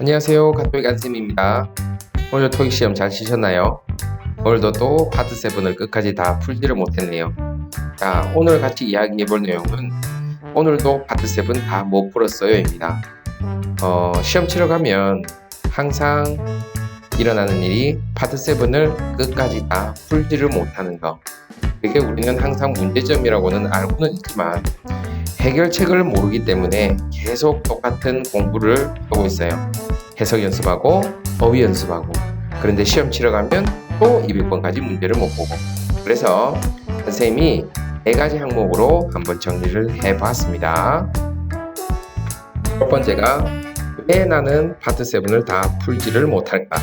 안녕하세요. 갓토익 안쌤입니다. 오늘 토익 시험 잘 치셨나요? 오늘도 또 파트 7을 끝까지 다 풀지를 못했네요. 자, 오늘 같이 이야기해 볼 내용은 오늘도 파트 7 다 못 풀었어요입니다. 어, 시험 치러 가면 항상 일어나는 일이 파트 7을 끝까지 다 풀지를 못하는 거. 그게 우리는 항상 문제점이라고는 알고는 있지만 해결책을 모르기 때문에 계속 똑같은 공부를 하고 있어요. 해석 연습하고 어휘 연습하고 그런데 시험 치러 가면 또 200번까지 문제를 못 보고 그래서 선생님이 네 가지 항목으로 한번 정리를 해봤습니다. 첫 번째가 왜 나는 파트 7을 다 풀지를 못할까?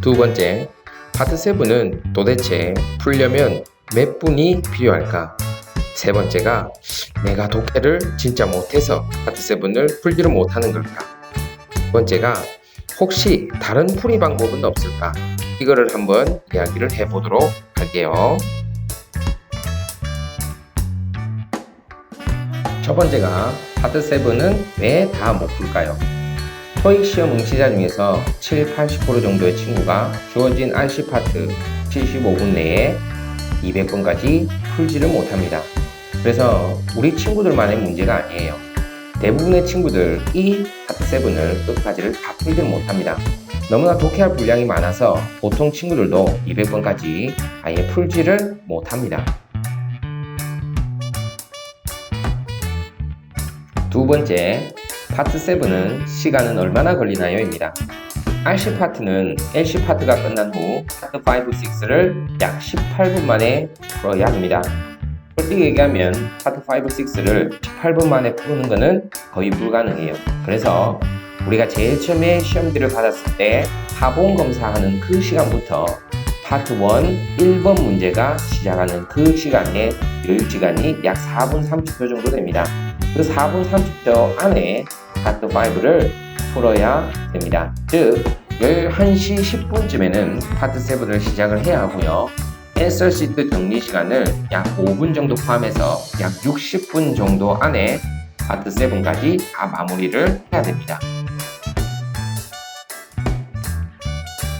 두 번째, 파트 7은 도대체 풀려면 몇 분이 필요할까? 세 번째가 내가 독해를 진짜 못해서 파트 7을 풀지를 못하는 걸까? 두 번째가 혹시 다른 풀이 방법은 없을까? 이거를 한번 이야기를 해보도록 할게요. 첫 번째가 파트 7은 왜 다 못 풀까요? 토익 시험 응시자 중에서 7, 80% 정도의 친구가 주어진 안시 파트 75분 내에 200번까지 풀지를 못합니다. 그래서 우리 친구들만의 문제가 아니에요. 대부분의 친구들 이 파트 7을 끝까지를 다 풀지 못합니다. 너무나 독해할 분량이 많아서 보통 친구들도 200번까지 아예 풀지를 못합니다. 두 번째, 파트 7은 시간은 얼마나 걸리나요?입니다. RC 파트는 LC 파트가 끝난 후 파트 5, 6를 약 18분 만에 풀어야 합니다. 솔직히 얘기하면 파트 5, 6를 18분 만에 푸는 것은 거의 불가능해요. 그래서 우리가 제일 처음에 시험지를 받았을 때 하본 검사하는 그 시간부터 파트 1 1번 문제가 시작하는 그 시간에 여유 시간이 약 4분 30초 정도 됩니다. 그 4분 30초 안에 파트 5를 풀어야 됩니다. 즉 11시 10분쯤에는 파트 7을 시작을 해야 하고요. 앤서 시트 정리 시간을 약 5분 정도 포함해서 약 60분 정도 안에 파트 7까지 다 마무리를 해야 됩니다.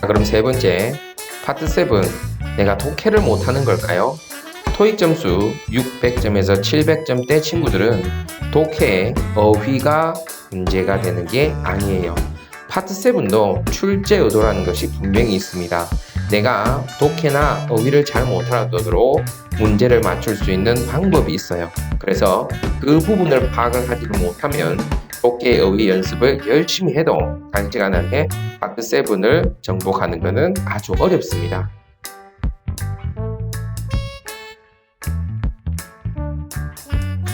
자, 그럼 세 번째, 파트 7. 내가 독해를 못하는 걸까요? 토익 점수 600점에서 700점대 친구들은 독해, 어휘가 문제가 되는 게 아니에요. 파트 7도 출제 의도라는 것이 분명히 있습니다. 내가 독해나 어휘를 잘 못하도록 문제를 맞출 수 있는 방법이 있어요. 그래서 그 부분을 파악을 하지를 못하면 독해 어휘 연습을 열심히 해도 단시간 안에 파트 7을 정복하는 것은 아주 어렵습니다.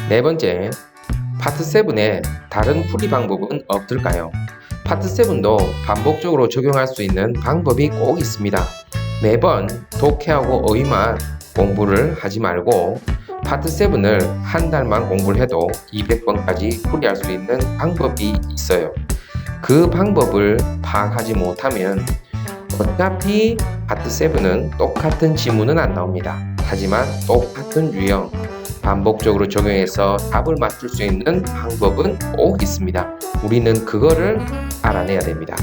네 번째, 파트 7에 다른 풀이 방법은 없을까요? 파트 7도 반복적으로 적용할 수 있는 방법이 꼭 있습니다. 매번 독해하고 어휘만 공부를 하지 말고 파트 7을 한 달만 공부를 해도 200번까지 풀이할 수 있는 방법이 있어요. 그 방법을 파악하지 못하면 어차피 파트 7은 똑같은 지문은 안 나옵니다. 하지만 똑같은 유형, 반복적으로 적용해서 답을 맞출 수 있는 방법은 꼭 있습니다. 우리는 그거를 알아내야 됩니다.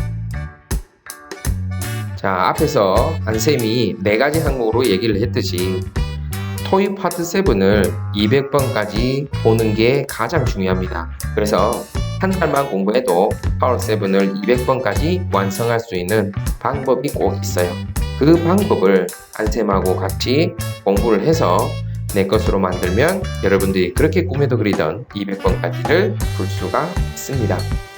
자, 앞에서 안쌤이 네 가지 항목으로 얘기를 했듯이 토익 파트 7을 200번까지 보는 게 가장 중요합니다. 그래서 한 달만 공부해도 파워 7을 200번까지 완성할 수 있는 방법이 꼭 있어요. 그 방법을 안쌤하고 같이 공부를 해서 내 것으로 만들면 여러분들이 그렇게 꿈에도 그리던 200번까지를 볼 수가 있습니다.